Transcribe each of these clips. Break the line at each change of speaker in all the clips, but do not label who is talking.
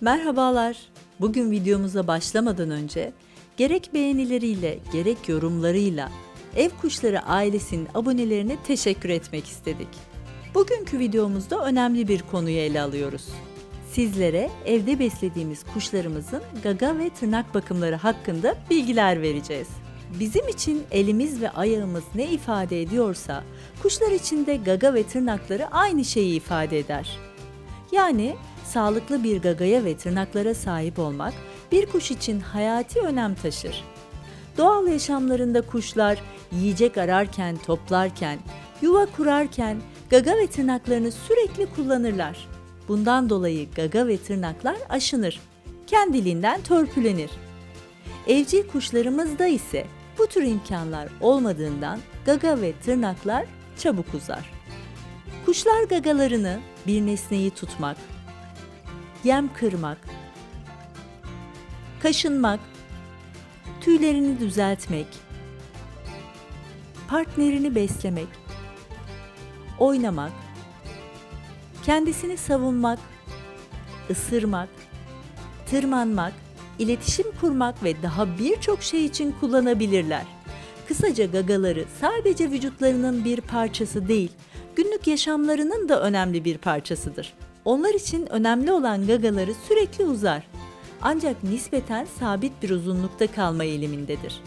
Merhabalar. Bugün videomuza başlamadan önce gerek beğenileriyle gerek yorumlarıyla Ev Kuşları ailesinin abonelerine teşekkür etmek istedik. Bugünkü videomuzda önemli bir konuyu ele alıyoruz. Sizlere evde beslediğimiz kuşlarımızın gaga ve tırnak bakımları hakkında bilgiler vereceğiz. Bizim için elimiz ve ayağımız ne ifade ediyorsa, kuşlar için de gaga ve tırnakları aynı şeyi ifade eder. Yani sağlıklı bir gagaya ve tırnaklara sahip olmak bir kuş için hayati önem taşır. Doğal yaşamlarında kuşlar yiyecek ararken, toplarken, yuva kurarken gaga ve tırnaklarını sürekli kullanırlar. Bundan dolayı gaga ve tırnaklar aşınır, kendiliğinden törpülenir. Evcil kuşlarımızda ise bu tür imkanlar olmadığından gaga ve tırnaklar çabuk uzar. Kuşlar gagalarını bir nesneyi tutmak, yem kırmak, kaşınmak, tüylerini düzeltmek, partnerini beslemek, oynamak, kendisini savunmak, ısırmak, tırmanmak, iletişim kurmak ve daha birçok şey için kullanabilirler. Kısaca gagaları sadece vücutlarının bir parçası değil, günlük yaşamlarının da önemli bir parçasıdır. Onlar için önemli olan gagaları sürekli uzar. Ancak nispeten sabit bir uzunlukta kalma eğilimindedir.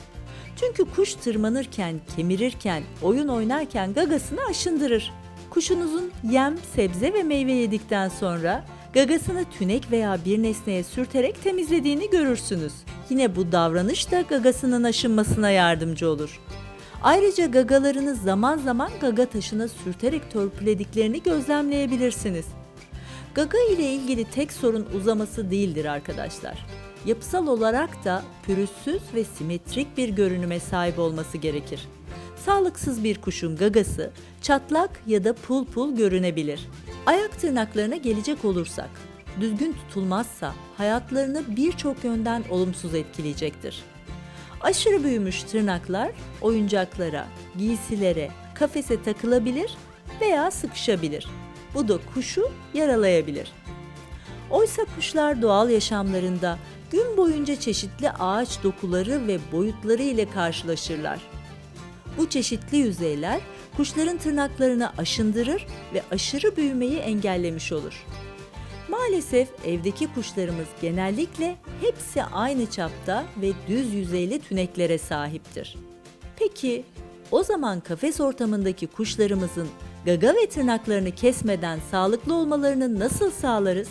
Çünkü kuş tırmanırken, kemirirken, oyun oynarken gagasını aşındırır. Kuşunuzun yem, sebze ve meyve yedikten sonra gagasını tünek veya bir nesneye sürterek temizlediğini görürsünüz. Yine bu davranış da gagasının aşınmasına yardımcı olur. Ayrıca gagalarını zaman zaman gaga taşına sürterek törpülediklerini gözlemleyebilirsiniz. Gaga ile ilgili tek sorun uzaması değildir arkadaşlar. Yapısal olarak da pürüzsüz ve simetrik bir görünüme sahip olması gerekir. Sağlıksız bir kuşun gagası çatlak ya da pul pul görünebilir. Ayak tırnaklarına gelecek olursak, düzgün tutulmazsa hayatlarını birçok yönden olumsuz etkileyecektir. Aşırı büyümüş tırnaklar oyuncaklara, giysilere, kafese takılabilir veya sıkışabilir. Bu da kuşu yaralayabilir. Oysa kuşlar doğal yaşamlarında gün boyunca çeşitli ağaç dokuları ve boyutları ile karşılaşırlar. Bu çeşitli yüzeyler kuşların tırnaklarını aşındırır ve aşırı büyümeyi engellemiş olur. Maalesef evdeki kuşlarımız genellikle hepsi aynı çapta ve düz yüzeyli tüneklere sahiptir. Peki o zaman kafes ortamındaki kuşlarımızın gaga ve tırnaklarını kesmeden sağlıklı olmalarını nasıl sağlarız?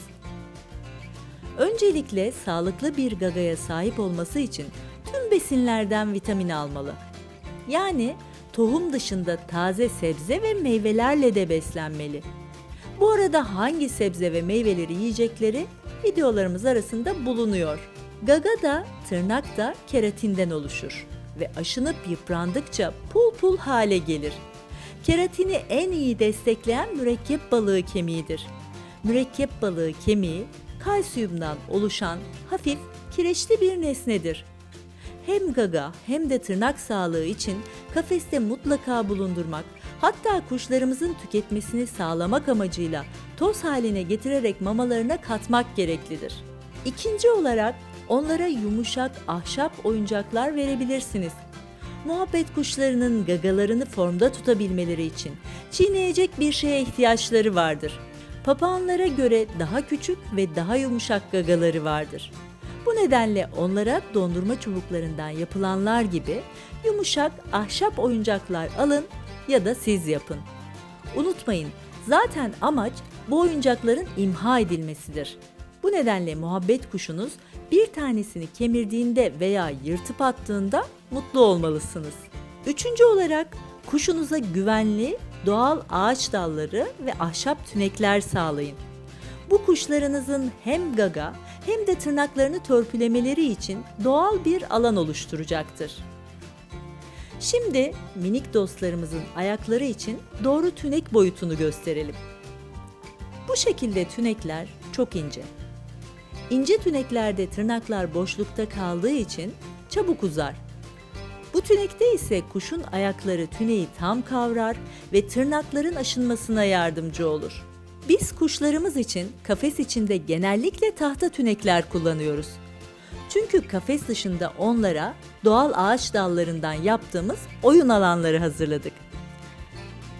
Öncelikle sağlıklı bir gagaya sahip olması için tüm besinlerden vitamin almalı. Yani tohum dışında taze sebze ve meyvelerle de beslenmeli. Bu arada hangi sebze ve meyveleri yiyecekleri videolarımız arasında bulunuyor. Gaga da tırnak da keratinden oluşur ve aşınıp yıprandıkça pul pul hale gelir. Keratini en iyi destekleyen mürekkep balığı kemiğidir. Mürekkep balığı kemiği kalsiyumdan oluşan hafif kireçli bir nesnedir. Hem gaga hem de tırnak sağlığı için kafeste mutlaka bulundurmak, hatta kuşlarımızın tüketmesini sağlamak amacıyla toz haline getirerek mamalarına katmak gereklidir. İkinci olarak onlara yumuşak ahşap oyuncaklar verebilirsiniz. Muhabbet kuşlarının gagalarını formda tutabilmeleri için çiğneyecek bir şeye ihtiyaçları vardır. Papağanlara göre daha küçük ve daha yumuşak gagaları vardır. Bu nedenle onlara dondurma çubuklarından yapılanlar gibi yumuşak ahşap oyuncaklar alın ya da siz yapın. Unutmayın, zaten amaç bu oyuncakların imha edilmesidir. Nedenle muhabbet kuşunuz bir tanesini kemirdiğinde veya yırtıp attığında mutlu olmalısınız. Üçüncü olarak kuşunuza güvenli, doğal ağaç dalları ve ahşap tünekler sağlayın. Bu kuşlarınızın hem gaga hem de tırnaklarını törpülemeleri için doğal bir alan oluşturacaktır. Şimdi minik dostlarımızın ayakları için doğru tünek boyutunu gösterelim. Bu şekilde tünekler çok ince. İnce tüneklerde tırnaklar boşlukta kaldığı için çabuk uzar. Bu tünekte ise kuşun ayakları tüneyi tam kavrar ve tırnakların aşınmasına yardımcı olur. Biz kuşlarımız için kafes içinde genellikle tahta tünekler kullanıyoruz. Çünkü kafes dışında onlara doğal ağaç dallarından yaptığımız oyun alanları hazırladık.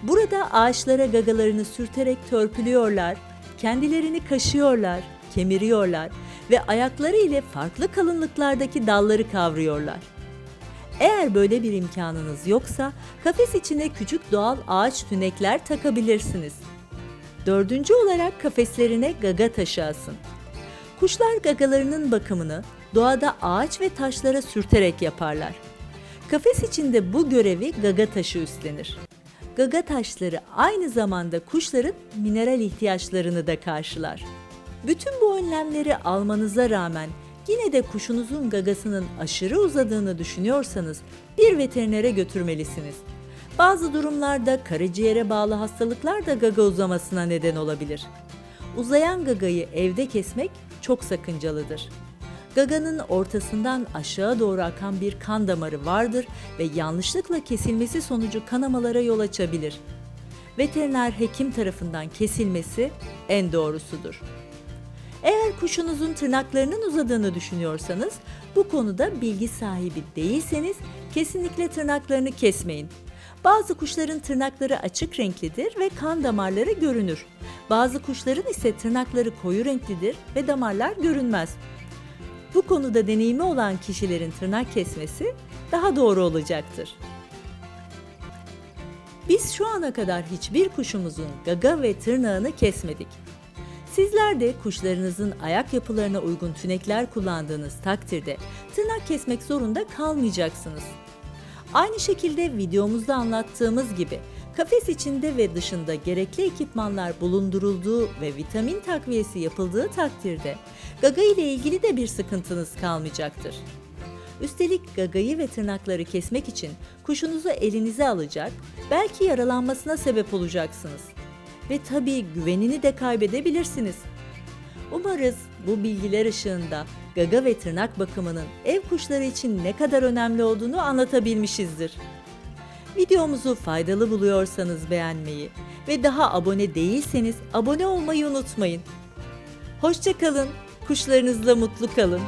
Burada ağaçlara gagalarını sürterek törpülüyorlar, kendilerini kaşıyorlar, kemiriyorlar ve ayakları ile farklı kalınlıklardaki dalları kavruyorlar. Eğer böyle bir imkanınız yoksa kafes içine küçük doğal ağaç tünekler takabilirsiniz. Dördüncü olarak kafeslerine gaga taşı asın. Kuşlar gagalarının bakımını doğada ağaç ve taşlara sürterek yaparlar. Kafes içinde bu görevi gaga taşı üstlenir. Gaga taşları aynı zamanda kuşların mineral ihtiyaçlarını da karşılar. Bütün bu önlemleri almanıza rağmen yine de kuşunuzun gagasının aşırı uzadığını düşünüyorsanız bir veterinere götürmelisiniz. Bazı durumlarda karaciğere bağlı hastalıklar da gaga uzamasına neden olabilir. Uzayan gagayı evde kesmek çok sakıncalıdır. Gaganın ortasından aşağı doğru akan bir kan damarı vardır ve yanlışlıkla kesilmesi sonucu kanamalara yol açabilir. Veteriner hekim tarafından kesilmesi en doğrusudur. Eğer kuşunuzun tırnaklarının uzadığını düşünüyorsanız, bu konuda bilgi sahibi değilseniz kesinlikle tırnaklarını kesmeyin. Bazı kuşların tırnakları açık renklidir ve kan damarları görünür. Bazı kuşların ise tırnakları koyu renklidir ve damarlar görünmez. Bu konuda deneyimi olan kişilerin tırnak kesmesi daha doğru olacaktır. Biz şu ana kadar hiçbir kuşumuzun gaga ve tırnağını kesmedik. Sizler de kuşlarınızın ayak yapılarına uygun tünekler kullandığınız takdirde tırnak kesmek zorunda kalmayacaksınız. Aynı şekilde videomuzda anlattığımız gibi kafes içinde ve dışında gerekli ekipmanlar bulundurulduğu ve vitamin takviyesi yapıldığı takdirde gaga ile ilgili de bir sıkıntınız kalmayacaktır. Üstelik gagayı ve tırnakları kesmek için kuşunuzu elinize alacak, belki yaralanmasına sebep olacaksınız. Ve tabii güvenini de kaybedebilirsiniz. Umarız bu bilgiler ışığında gaga ve tırnak bakımının ev kuşları için ne kadar önemli olduğunu anlatabilmişizdir. Videomuzu faydalı buluyorsanız beğenmeyi ve daha abone değilseniz abone olmayı unutmayın. Hoşçakalın, kuşlarınızla mutlu kalın.